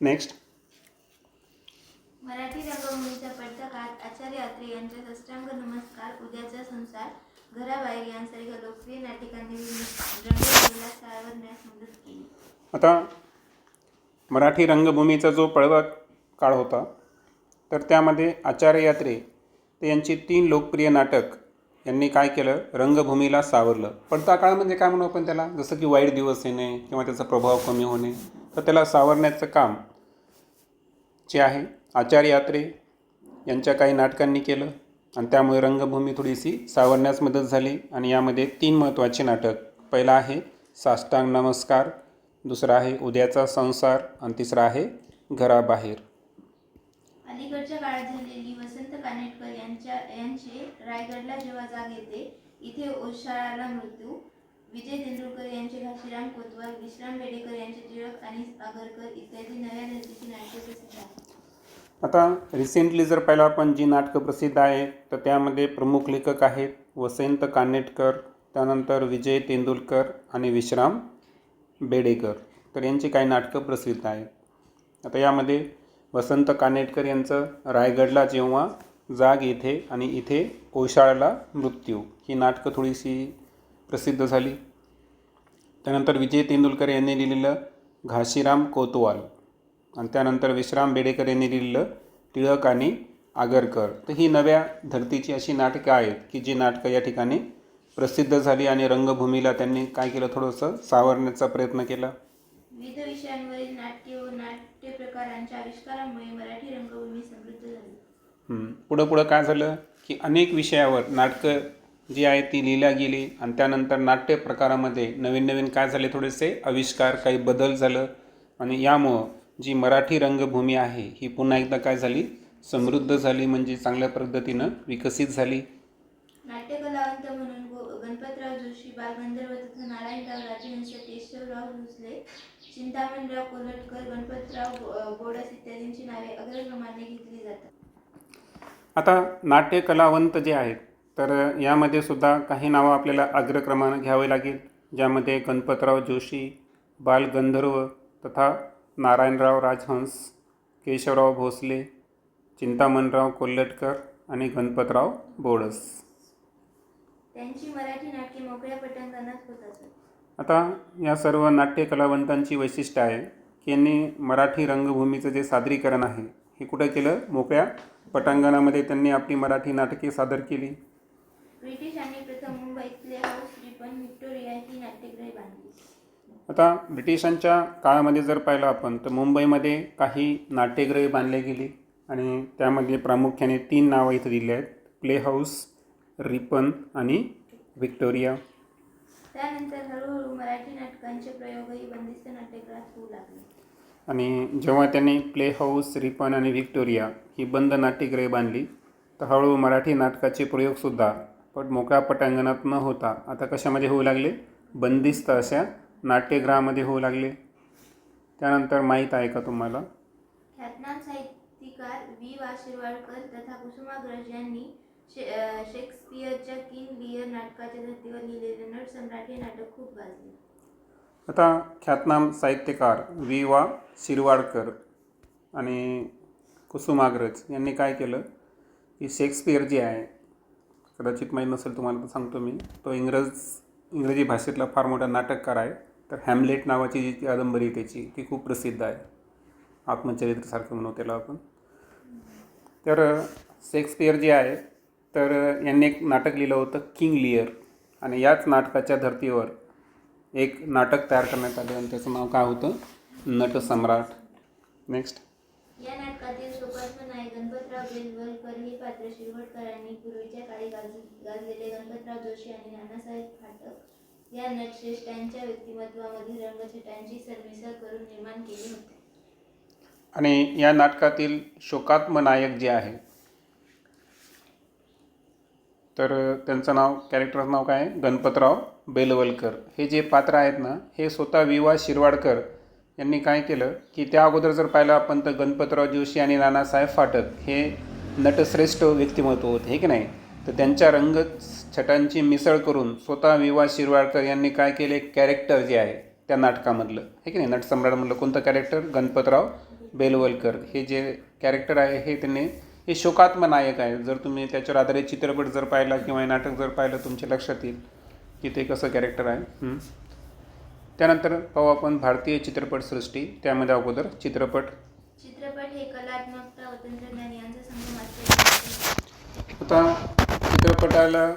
Next Marathi रंगभूमीच्या पडत्या काळात आचार्य अत्रे यांच्या साष्टांग नमस्कार. उद्याचा संसार. घराबाहेर यांसारख्या लोकप्रिय नाटकांनी रंगभूमीला सावरण्यास मदत केली. आता मराठी रंगभूमीचा जो पळवा काळ होता तर त्यामध्ये आचार्य यात्रे ते यांची तीन लोकप्रिय नाटक यांनी काय केलं? रंगभूमीला सावरलं. पडता काळ म्हणजे काय म्हणू आपण त्याला? जसं की वाईट दिवस येणे किंवा त्याचा प्रभाव कमी होणे तर त्याला सावरण्याचं काम जे आहे आचार्य यात्रे यांच्या काही नाटकांनी केलं आणि त्यामुळे रंगभूमी थोडीशी सावरण्यास मदत झाली आणि यामध्ये तीन महत्त्वाचे नाटक. पहिलं आहे साष्टांग नमस्कार दुसरं आहे उद्याचा संसार आणि तिसरं आहे घराबाहेर. अलीकडच्या काळात झालेली वसंत कानेटकर यांच्या यांचे रायगडला जेव्हा जाग येते इथे ओशाळाला मृत्यू. विजय तेंडुलकर यांचे घाशीराम कोतवाल विश्राम बेडेकर यांचे टिळक आणि आगरकर इत्यादी नव्या धर्तीची नाटके प्रसिद्ध आहेत आता रिसेंटली जर पाहिलं आपण जी नाटकं प्रसिद्ध आहेत तर त्यामध्ये प्रमुख लेखक आहेत वसंत कानेटकर त्यानंतर विजय तेंडुलकर आणि विश्राम बेडेकर. तर यांची काही नाटकं प्रसिद्ध आहेत. आता यामध्ये वसंत कानेटकर यांचं रायगडला जेव्हा जाग येथे आणि इथे ओशाळला मृत्यू ही नाटकं थोडीशी प्रसिद्ध झाली. त्यानंतर विजय तेंडुलकर यांनी लिहिलेलं घाशीराम कोतवाल. आणि त्यानंतर विश्राम बेडेकर यांनी लिहिलेलं टिळक आणि आगरकर. तर ही नव्या धर्तीची अशी नाटकं आहेत की जी नाटकं या ठिकाणी प्रसिद्ध झाली आणि रंगभूमीला त्यांनी काय केलं थोडंसं सावरण्याचा प्रयत्न केला? विविध विषयांवरील नाट्य व नाट्य प्रकारांच्या आविष्कारामुळे मराठी रंगभूमी समृद्ध झाली. पुढं पुढं काय झालं की अनेक विषयावर नाटकं जी आहे ती लिहिल्या गेली आणि त्यानंतर नाट्य प्रकारामध्ये नवीन नवीन काय झाले थोडेसे आविष्कार काही बदल झालं आणि यामुळं जी मराठी रंगभूमी आहे ही पुन्हा एकदा काय झाली? समृद्ध झाली म्हणजे चांगल्या पद्धतीनं विकसित झाली. नाट्यकलावंत म्हणून गणपतराव जोशी बालगंधर्व तथा नारायणराव राजहंस केशवराव भोसले चिंतामणराव कोल्हटकर गणपतराव इत्यादींची नावे अग्रक्रमाने घेतली जातात. आता नाट्य कलावंत जे आहेत तर यामध्ये सुद्धा काही नावं आपल्याला अग्रक्रमानं घ्यावे लागेल ज्यामध्ये गणपतराव जोशी बालगंधर्व तथा नारायणराव राजहंस केशवराव भोसले चिंतामणराव कोल्हटकर आणि गणपतराव बोडस. त्यांची मराठी नाटके मोकळ्या पटांगणात होत असत. आता या सर्व नाट्य कलावंतांची वैशिष्ट्य आहे की यांनी मराठी रंगभूमीचं जे सादरीकरण आहे हे कुठं केलं? मोकळ्या पटांगणामध्ये त्यांनी आपली मराठी नाटके सादर केली. ब्रिटिशांनी प्रथम मुंबईत प्ले हाऊस रिपन व्हिक्टोरिया ही नाट्यगृहे बांधली. आता ब्रिटिशांच्या काळामध्ये जर पाहिलं आपण तर मुंबईमध्ये काही नाट्यगृहे बांधले गेली आणि त्यामध्ये प्रामुख्याने तीन नावं इथं दिली आहेत. प्ले हाऊस रिपन आणि व्हिक्टोरिया. त्यानंतर हळूहळू मराठी नाटकांचे प्रयोगही बंदिस्त नाट्यगृहात होऊ लागले. आणि जेव्हा त्यांनी प्ले हाऊस रिपन आणि व्हिक्टोरिया ही बंद नाट्यगृहे बांधली तर हळूहळू मराठी नाटकाचे प्रयोगसुद्धा पण मोकळ्या पटांगणात न होता आता कशामध्ये होऊ लागले? बंदिस्त अशा नाट्यगृहामध्ये होऊ लागले. त्यानंतर माहीत आहे का तुम्हाला? ख्यातनाम साहित्यकार वि वा शिरवाडकर तथा कुसुमाग्रज यांनी शे अ, शेक्सपियरच्या किंग नाटकाच्या धर्तीवर लिहिलेले नटसम्राट हे नाटक खूप गाजले आता ख्यातनाम साहित्यकार वि वा शिरवाडकर आणि कुसुमाग्रज यांनी काय केलं? की शेक्सपियर जे आहे कदाचित माहीत नसेल तुम्हाला तर सांगतो मी. तो इंग्रज इंग्रजी भाषेतला फार मोठा नाटककार आहे. तर हॅमलेट नावाची जी कादंबरी आहे त्याची ती खूप प्रसिद्ध आहे. आत्मचरित्रसारखं म्हणू त्याला आपण. तर शेक्सपियर जे आहे तर यांनी एक नाटक लिहिलं होतं किंग लिअर आणि याच नाटकाच्या धर्तीवर एक नाटक तयार करण्यात आलं आणि त्याचं नाव काय होतं? नटसम्राट नेक्स्ट या नाटकातील शोकात्म नायक गणपतराव बेलवलकर हे पात्र शिरवडकरांनी पूर्वीच्या काळी गाजलेले गणपतराव जोशी आणि नानासाहेब फाटक या नटश्रेष्ठांच्या व्यक्तिमत्वामध्ये रंगछटांची सरमिसळ करून निर्माण केली होती. आणि या नाटकातील शोकात्म नायक जे आहे तर त्यांचं नाव कॅरेक्टरचं नाव काय? आहे गणपतराव बेलवलकर. हे जे पात्र आहेत ना हे स्वतः विवा शिरवाडकर यांनी काय केलं की त्या अगोदर जर पाहिलं आपण तर गणपतराव जोशी आणि नानासाहेब फाटक हे नटश्रेष्ठ व्यक्तिमत्व होते हे की नाही? तर त्यांच्या रंग छटांची मिसळ करून स्वतः विवा शिरवाडकर यांनी काय केले? कॅरेक्टर जे आहे त्या नाटकामधलं. हे की नाही? नटसम्राटमधलं कोणतं कॅरेक्टर गणपतराव बेलवलकर. हे जे कॅरेक्टर आहे हे त्यांनी हे शोकात्म नायक आहे. जर तुम्ही त्याच्यावर आधारित चित्रपट जर पाहिला किंवा हे नाटक जर पाहिलं तुमच्या लक्षात येईल की ते कसं कॅरेक्टर आहे. त्यानंतर पाहू आपण भारतीय चित्रपटसृष्टी त्यामध्ये अगोदर चित्रपट. चित्रपट हे कलात्मकता आता चित्रपटाला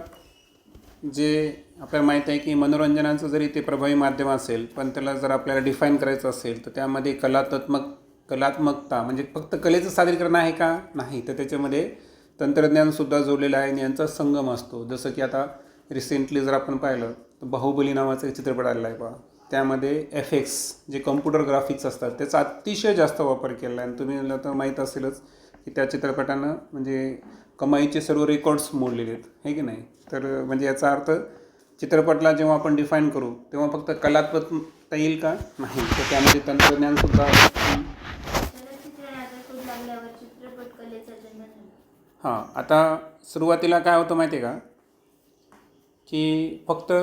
जे आपल्याला माहीत आहे की मनोरंजनाचं जरी ते प्रभावी माध्यम असेल पण त्याला जर आपल्याला डिफाईन करायचं असेल तर त्यामध्ये कलात्मक कलात्मकता म्हणजे फक्त कलेचं सादरीकरण आहे का? नाही. तर त्याच्यामध्ये तंत्रज्ञानसुद्धा जोडलेलं आहे आणि यांचा संगम असतो. जसं की आता रिसेंटली जर आपण पाहिलं तर बाहुबली नावाचा एक चित्रपट आलेला आहे पहा त्यामध्ये एफ एक्स जे कम्प्युटर ग्राफिक्स असतात त्याचा अतिशय जास्त वापर केला आहे. आणि तुम्ही तर माहीत असेलच की त्या चित्रपटानं म्हणजे कमाईचे सर्व रेकॉर्ड्स मोडलेले आहेत. हे की नाही? तर म्हणजे याचा अर्थ चित्रपटला जेव्हा आपण डिफाईन करू तेव्हा फक्त कलात्मकता येईल का? नाही. तर त्यामध्ये तंत्रज्ञानसुद्धा हां. आता सुरुवातीला काय होतं माहिती आहे का? की फक्त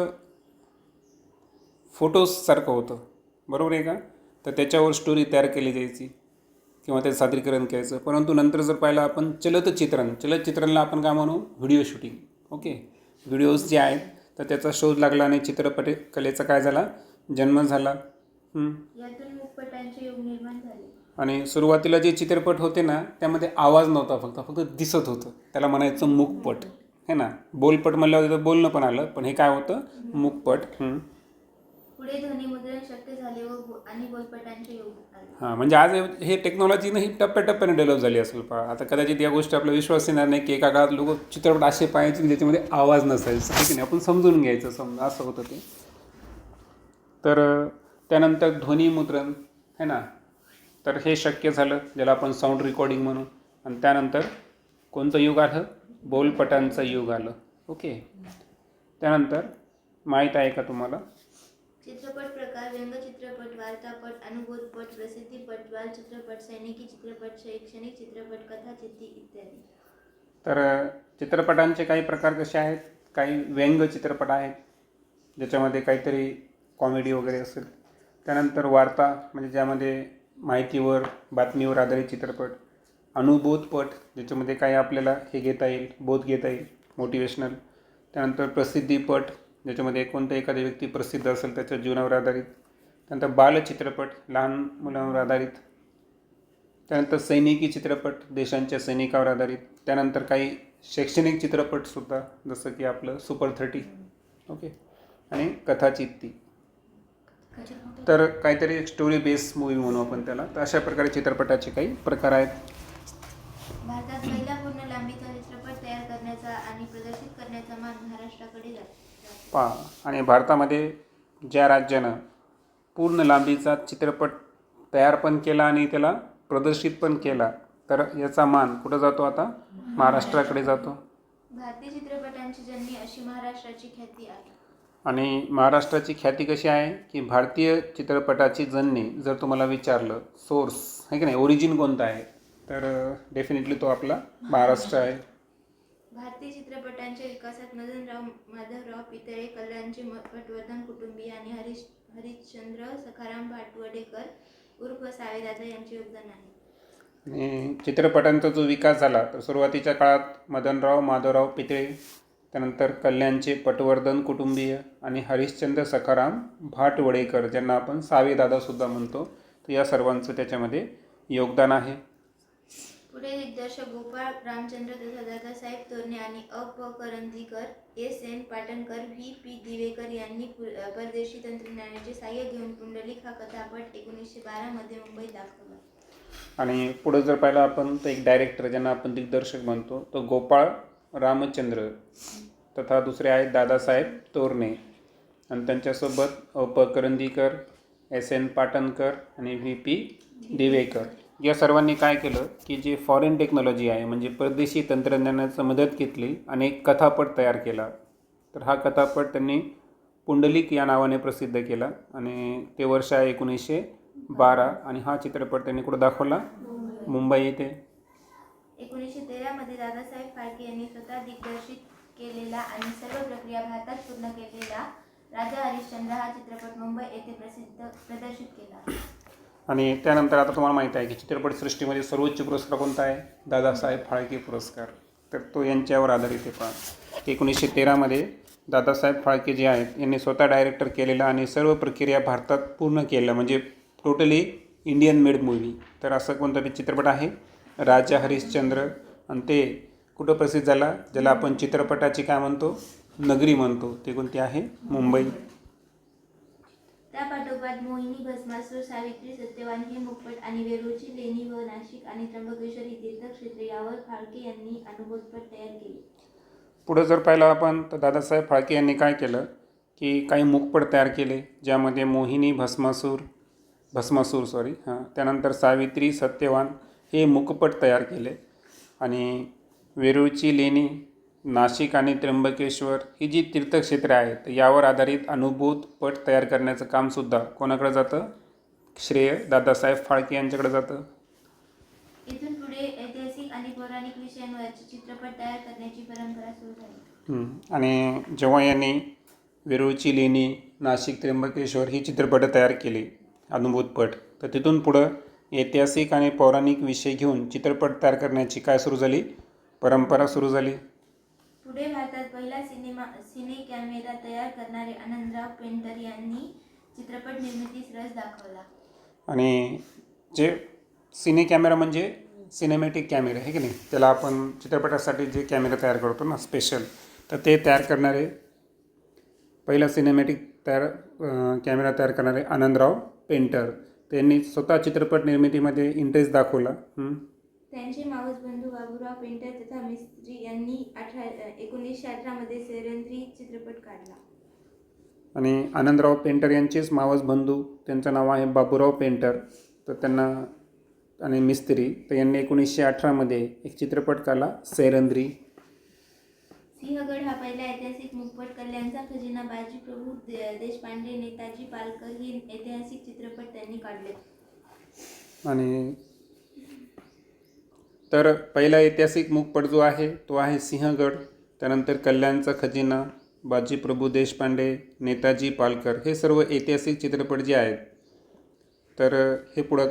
फोटोजसारखं होतं. बरोबर आहे का? तर त्याच्यावर स्टोरी तयार केली जायची. किंवा त्याचं सादरीकरण करायचं परंतु नंतर जर पाहिलं आपण चलतचित्रण चलचित्रणला आपण काय म्हणू? Video shooting. ओके? व्हिडिओज जे आहेत तर त्याचा शोध लागला आणि चित्रपट कलेचा काय झाला? जन्म झाला. आणि सुरुवातीला जे चित्रपट होते ना त्यामध्ये आवाज नव्हता फक्त फक्त दिसत होतं. त्याला म्हणायचं मुखपट. है ना? बोलपट म्हणल्यावर तर बोलणं पण आलं पण हे काय होतं? मुखपट. हं. पुढे ध्वनिमुद्रण शक्य झाले व आणि बोलपटांचे योग आले हां म्हणजे आज हे- हे टेक्नॉलॉजी ही टप्प्याटप्प्याने डेव्हलप झाली असेल पहा. आता कदाचित या गोष्टी आपला विश्वास येणार नाही की एका काळात लोक चित्रपट असे पाहायचे की ज्याच्यामध्ये आवाज नसायचा आहे नाही आपण समजून घ्यायचं समजा असं होतं ते. तर अं, त्यानंतर ध्वनिमुद्रण है ना? तर हे शक्य झालं ज्याला आपण साऊंड रेकॉर्डिंग म्हणू. आणि त्यानंतर कोणतं युग आलं? बोलपटांचं युग आलं. ओके? त्यानंतर माहीत आहे का तुम्हाला? चित्रपट प्रकार व्यंगचित्रपट वार्तापट अनुभूतपट प्रसिद्धीपट बालचित्रपट सैनिकी चित्रपट शैक्षणिक चित्रपट कथाचित्ती इत्यादी. तर चित्रपटांचे काही प्रकार कसे आहेत? काही व्यंग चित्रपट आहेत ज्याच्यामध्ये काहीतरी कॉमेडी वगैरे असेल. त्यानंतर वार्ता म्हणजे ज्यामध्ये माहितीवर बातमीवर आधारित चित्रपट. अनुभूतपट ज्याच्यामध्ये काही आपल्याला हे घेता येईल बोध घेता येईल मोटिवेशनल त्यानंतर प्रसिद्धीपट ज्याच्यामध्ये कोणता एखादी व्यक्ती प्रसिद्ध असेल त्याच्या जीवनावर आधारित. त्यानंतर बालचित्रपट लहान मुलांवर आधारित. त्यानंतर सैनिकी चित्रपट देशांच्या सैनिकावर आधारित. त्यानंतर काही शैक्षणिक चित्रपटसुद्धा जसं की आपलं सुपर थर्टी ओके? आणि कथाचित्ती तर काहीतरी एक स्टोरी बेस मूवी म्हणू आपण त्याला. तर अशा प्रकारे चित्रपटाचे काही प्रकार आहेत. भारतात पहिला पूर्ण लांबीचा चित्रपट तयार करण्याचा आणि प्रदर्शित करण्याचा मान महाराष्ट्राकडे जातो. पहा आणि भारतामध्ये ज्या राज्यानं पूर्ण लांबीचा चित्रपट तयार पण केला आणि त्याला प्रदर्शित पण केला तर याचा मान कुठं जातो आता? महाराष्ट्राकडे जातो. भारतीय चित्रपटांची जननी अशी महाराष्ट्राची ख्याती आहे. आणि महाराष्ट्राची ख्याती कशी आहे? की भारतीय चित्रपटाची जननी जर तुम्हाला विचारलं सोर्स आहे की नाही? ओरिजिन कोणता आहे? तर डेफिनेटली तो आपला महाराष्ट्र आहे. भारतीय चित्रपटांच्या विकासात मदनराव माधवराव पितळे कल्याणचे म- पटवर्धन कुटुंबीय आणि हरीश हरिश्चंद्र सखाराम भाटवडेकर उर्फ सावेदादा यांचे योगदान आहे. आणि चित्रपटांचा जो विकास झाला तर सुरुवातीच्या काळात मदनराव माधवराव पितळे त्यानंतर कल्याणचे पटवर्धन कुटुंबीय आणि हरिश्चंद्र सखाराम भाटवडेकर ज्यांना आपण सावेदादासुद्धा म्हणतो तर या सर्वांचं त्याच्यामध्ये योगदान आहे. पुढे दिग्दर्शक गोपाळ रामचंद्र तथा दादासाहेब तोरणे आणि अ प Karandikar S N Patankar V P Divekar यांनी परदेशी तंत्रज्ञानाचे सहाय्य घेऊन पुंडलिक हा कथापट एकोणीसशे बारामध्ये मुंबईत दाखवला. आणि पुढं जर पाहिलं आपण तर एक डायरेक्टर ज्यांना आपण दिग्दर्शक म्हणतो तो गोपाळ रामचंद्र तथा दुसरे आहेत दादासाहेब तोरणे. आणि त्यांच्यासोबत अ प करंदीकर एस एन पाटणकर आणि व्ही पी दिवेकर. या सर्वांनी काय केलं की जे फॉरेन टेक्नॉलॉजी आहे म्हणजे परदेशी तंत्रज्ञानाचं मदत घेतली आणि एक कथापट तयार केला. तर हा कथापट त्यांनी पुंडलिक या नावाने प्रसिद्ध केला आणि ते वर्ष आहे एकोणीसशे बारा आणि हा चित्रपट त्यांनी कुठं दाखवला? मुंबई येथे. एकोणीसशे तेरामध्ये दादासाहेब फाळके यांनी स्वतः दिग्दर्शित केलेला आणि सर्व प्रक्रिया भारतात पूर्ण केलेला राजा हरिश्चंद्र हा चित्रपट मुंबई येथे प्रसिद्ध प्रदर्शित केला. आणि त्यानंतर आता तुम्हाला माहीत आहे की चित्रपटसृष्टीमध्ये सर्वोच्च पुरस्कार कोणता आहे? दादासाहेब फाळके पुरस्कार. तर तो यांच्यावर आधारित आहे पहा एकोणीसशे तेरामध्ये दादासाहेब फाळके जे आहेत यांनी स्वतः डायरेक्टर केलेला आणि सर्व प्रक्रिया भारतात पूर्ण केलेला म्हणजे टोटली इंडियन मेड मूव्ही तर असं कोणता तरी चित्रपट आहे? राजा हरिश्चंद्र. आणि ते कुठं प्रसिद्ध झाला? ज्याला आपण चित्रपटाची काय म्हणतो? नगरी म्हणतो. ते कोणती आहे? मुंबई. त्यापाठोपाठ मोहिनी भस्मासूर सावित्री सत्यवान हे मुकपट आणि वेरूळची लेणी व नाशिक आणि त्र्यंबकेश्वर ही तीर्थक्षेत्रे यावर फाळके यांनी अनुभवपट तयार केले. पुढं जर पाहिलं आपण तर दादासाहेब फाळके यांनी काय केलं? की काही मुखपट तयार केले ज्यामध्ये मोहिनी भस्मासूर भस्मासूर सॉरी हां त्यानंतर सावित्री सत्यवान हे मुखपट तयार केले. आणि वेरूळची लेणी नाशिक आणि त्र्यंबकेश्वर ही जी तीर्थक्षेत्रे आहेत यावर आधारित अनुभूत पट तयार करण्याचं कामसुद्धा कोणाकडे जातं? श्रेय दादासाहेब फाळके यांच्याकडे जातं. इथून पुढे ऐतिहासिक आणि पौराणिक चित्रपट तयार करण्याची परंपरा सुरू झाली. आणि जेव्हा यांनी वेरूळची लेणी नाशिक त्र्यंबकेश्वर ही चित्रपटं तयार केली अनुभूतपट तर तिथून पुढं ऐतिहासिक आणि पौराणिक विषय घेऊन चित्रपट तयार करण्याची काय सुरू झाली? परंपरा सुरू झाली. पुढे भारतात पहिला सिनेमा सिने कॅमेरा तयार करणारे आनंदराव पेंटर यांनी चित्रपट निर्मितीस रस दाखवला. आणि जे सिने कॅमेरा म्हणजे सिनेमॅटिक कॅमेरा आहे की नाही? त्याला आपण चित्रपटासाठी जे कॅमेरा तयार करतो ना स्पेशल तर ते तयार करणारे पहिला सिनेमॅटिक तयार कॅमेरा तयार करणारे आनंदराव पेंटर त्यांनी स्वतः चित्रपट निर्मितीमध्ये इंटरेस्ट दाखवला त्यांचे मावस बंधू बाबूराव पेंटर तथा मिस्त्री यांनी अठरा एकोणीसशे अठरामध्ये सेरंद्री चित्रपट काढला. आणि आनंदराव पेंटर यांचेच मावस बंधू त्यांचं नाव आहे बाबूराव पेंटर. तर त्यांना आणि मिस्त्री तर यांनी एकोणीसशे अठरामध्ये एक चित्रपट काढला सैरंद्री सिंहगड हा पहिला ऐतिहासिक मुखपट कल्याणचा खजिना बाजी प्रभू दे- देशपांडे नेताजी पालकर हे ऐतिहासिक चित्रपट त्यांनी काढले. आणि तर पहिला ऐतिहासिक मुखपट जो आहे तो आहे सिंहगड त्यानंतर कल्याणचा खजिना बाजी प्रभू देशपांडे नेताजी पालकर हे सर्व ऐतिहासिक चित्रपट जे आहेत. तर हे पुढं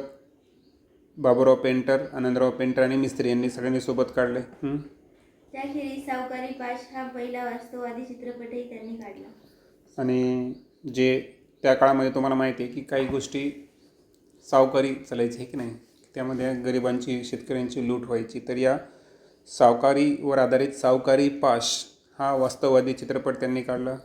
बाबूराव पेंटर आनंदराव पेंटर आणि मिस्त्री यांनी सगळ्यांनी सोबत काढले. त्याखेरीज सावकारी पाश हा पहिला वास्तववादी चित्रपटही त्यांनी काढला. आणि जे त्या काळामध्ये तुम्हाला माहिती आहे की काही गोष्टी सावकारी चालायची आहे की नाही? त्यामध्ये गरिबांची शेतकऱ्यांची लूट व्हायची. तर या सावकारीवर आधारित सावकारी पाश हा वास्तववादी चित्रपट त्यांनी काढला.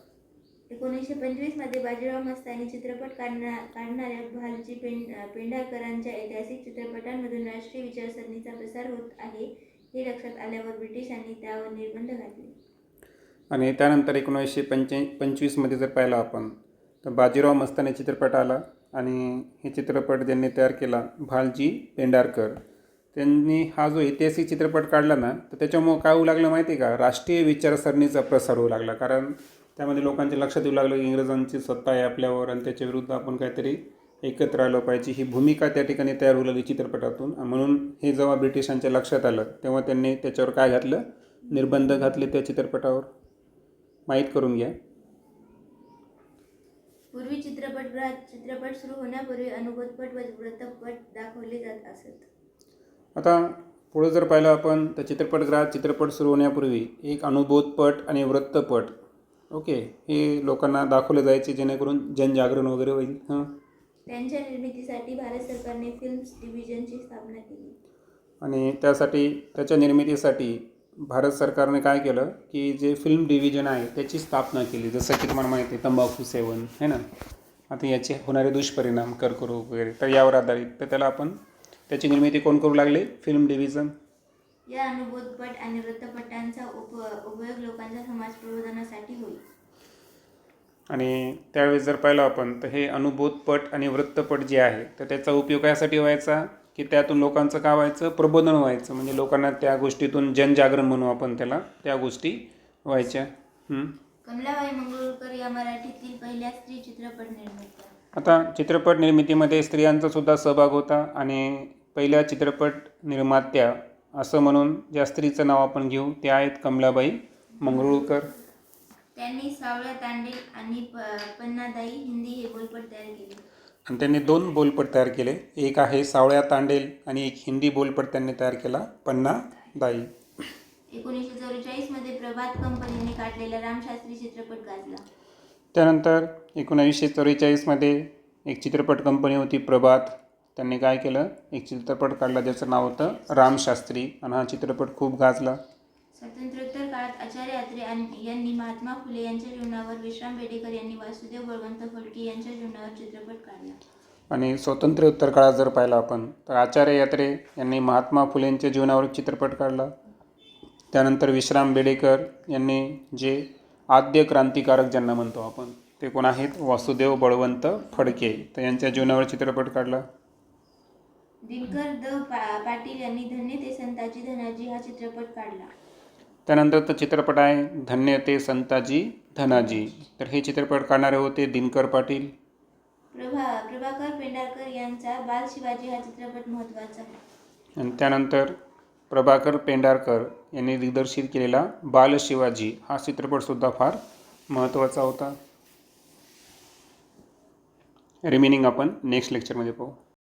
एकोणीसशे पंचवीसमध्ये बाजीराव मस्तानी चित्रपट काढणा काढणाऱ्या भालजी पेंड पेंढारकरांच्या ऐतिहासिक चित्रपटांमधून राष्ट्रीय विचारसरणीचा प्रसार होत आहे हे लक्षात आल्यावर ब्रिटिशांनी त्यावर निर्बंध घातले. आणि त्यानंतर एकोणीसशे पंच्या पंचवीसमध्ये जर पाहिलं आपण तर बाजीराव मस्तानी चित्रपट आला. आणि हे चित्रपट ज्यांनी तयार केला भालजी पेंडारकर त्यांनी हा जो ऐतिहासिक चित्रपट काढला ना तर त्याच्यामुळं काय होऊ लागलं माहिती आहे का? राष्ट्रीय विचारसरणीचा प्रसार होऊ लागला. कारण त्यामध्ये लोकांच्या लक्षात येऊ लागलं की इंग्रजांची सत्ता आहे आपल्यावर आणि त्याच्या विरुद्ध आपण काहीतरी एकत्र आलं पाहिजे. ही भूमिका त्या ठिकाणी तयार होऊ लागली चित्रपटातून. म्हणून हे जेव्हा ब्रिटिशांच्या लक्षात आलं तेव्हा त्यांनी त्याच्यावर काय घातलं? निर्बंध घातले त्या चित्रपटावर. माहीत करून घ्या. पूर्वी चित्रपटगृहात चित्रपट सुरू होण्यापूर्वी अनुबोधपट व वृत्तपट दाखवले जात असत. आता पुढं जर पाहिलं आपण तर चित्रपटगृहात चित्रपट सुरू होण्यापूर्वी एक अनुभूतपट आणि वृत्तपट ओके हे लोकांना दाखवले जायचे जेणेकरून जनजागरण वगैरे होईल हां? त्यांच्या निर्मितीसाठी भारत सरकारने फिल्म्स डिव्हिजनची स्थापना केली. आणि त्यासाठी त्याच्या निर्मितीसाठी भारत सरकारने काय केलं की जे फिल्म डिव्हिजन आहे त्याची स्थापना केली. जसं की तुम्हाला माहिती आहे तंबाखू सेवन है ना? आता याचे होणारे दुष्परिणाम कर्करोग वगैरे. तर यावर आधारित तर त्याला आपण त्याची निर्मिती कोण करू लागले? फिल्म डिव्हिजन या अनुबोधपट आणि वृत्तपटांचा उप उपयोग लोकांच्या समाज प्रबोधनासाठी होईल. आणि त्यावेळेस जर पाहिलं आपण तर हे अनुभूतपट आणि वृत्तपट जे आहे तर त्याचा उपयोग यासाठी व्हायचा? की त्यातून लोकांचं काय व्हायचं? प्रबोधन व्हायचं. म्हणजे लोकांना त्या गोष्टीतून जनजागरण म्हणू आपण त्याला. त्या गोष्टी व्हायच्या. कमलाबाई मंगरुळकर या मराठीतील पहिल्या स्त्री चित्रपट निर्मात्या आता चित्रपट निर्मितीमध्ये स्त्रियांचा सुद्धा सहभाग होता आणि पहिल्या चित्रपट निर्मात्या असं म्हणून ज्या स्त्रीचं नाव आपण घेऊ ते आहेत कमलाबाई मंगरुळकर त्यांनी सावळ्या तांडे आणि पन्नादाई हिंदी हे बोलपट तयार केले. आणि त्यांनी दोन बोलपट तयार केले. एक आहे सावळ्या तांडेल आणि एक हिंदी बोलपट त्यांनी तयार केला पन्ना दाई. एकोणीसशे चौवेचाळीसमध्ये प्रभात कंपनीने काढलेला रामशास्त्री चित्रपट गाजला. त्यानंतर एकोणावीसशे चव्वेचाळीसमध्ये एक चित्रपट कंपनी होती प्रभात. त्यांनी काय केलं? एक चित्रपट काढला ज्याचं नाव होतं रामशास्त्री आणि हा चित्रपट खूप गाजला. स्वातंत्र्योत्तर काळात आचार्य अत्रे यांनी महात्मा फुले यांच्या जीवनावर विश्राम बेडेकर यांनी वासुदेव बळवंत फडके यांच्या जीवनावर चित्रपट काढला. आणि स्वातंत्र्योत्तर काळात जर पाहिलं आपण तर आचार्य यात्रे यांनी महात्मा फुलेंच्या जीवनावर चित्रपट काढला. त्यानंतर विश्राम बेडेकर यांनी जे आद्य क्रांतिकारक ज्यांना म्हणतो आपण ते कोण आहेत? वासुदेव बळवंत फडके तर यांच्या जीवनावर चित्रपट काढला. दिनकर द पाटील यांनी धन्य ते संताजी धनाजी हा चित्रपट काढला. त्यानंतर तो चित्रपट आहे धन्य ते संताजी धनाजी. तर हे चित्रपट काढणारे होते दिनकर पाटील. प्रभा प्रभाकर पेंढारकर यांचा बाल शिवाजी हा चित्रपट महत्त्वाचा. आणि त्यानंतर प्रभाकर पेंढारकर यांनी दिग्दर्शित केलेला बाल शिवाजी हा चित्रपटसुद्धा फार महत्त्वाचा होता. रिमेनिंग आपण नेक्स्ट लेक्चरमध्ये पाहू.